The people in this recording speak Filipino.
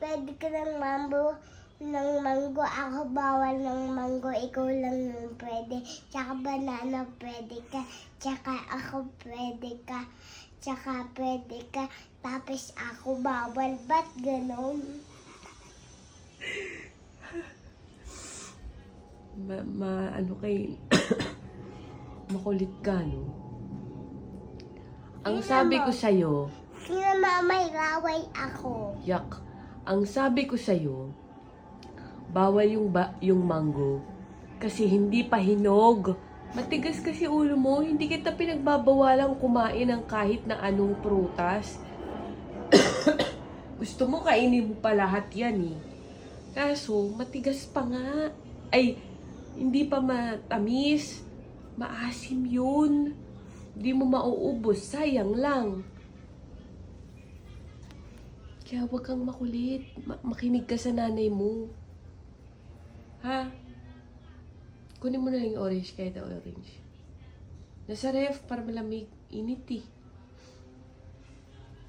pwede ka ng mambo ng mango. Ako bawal ng mango. Ikaw lang yung pwede. Tsaka banana pwede ka. Tsaka ako pwede ka. Tsaka pwede ka. Tapos ako bawal. Ba't ganon? Ma, ma ano kay... makulit ka, no? Ang sabi mo. ko sa'yo, Sino mamay laway ako? yak, ang sabi ko sa'yo, bawal yung, ba, yung mango kasi hindi pa hinog. Matigas kasi ulo mo, hindi kita pinagbabawalang kumain ng kahit na anong prutas. Gusto mo kainin mo pa lahat yan eh. Kaso, matigas pa nga. Ay, hindi pa matamis. Maasim yun. Hindi mo mauubos, sayang lang. Kaya huwag kang makulit. Ma- makinig ka sa nanay mo. Ha? Kunin mo na yung orange kahit orange. Nasa ref para malamig. Init eh.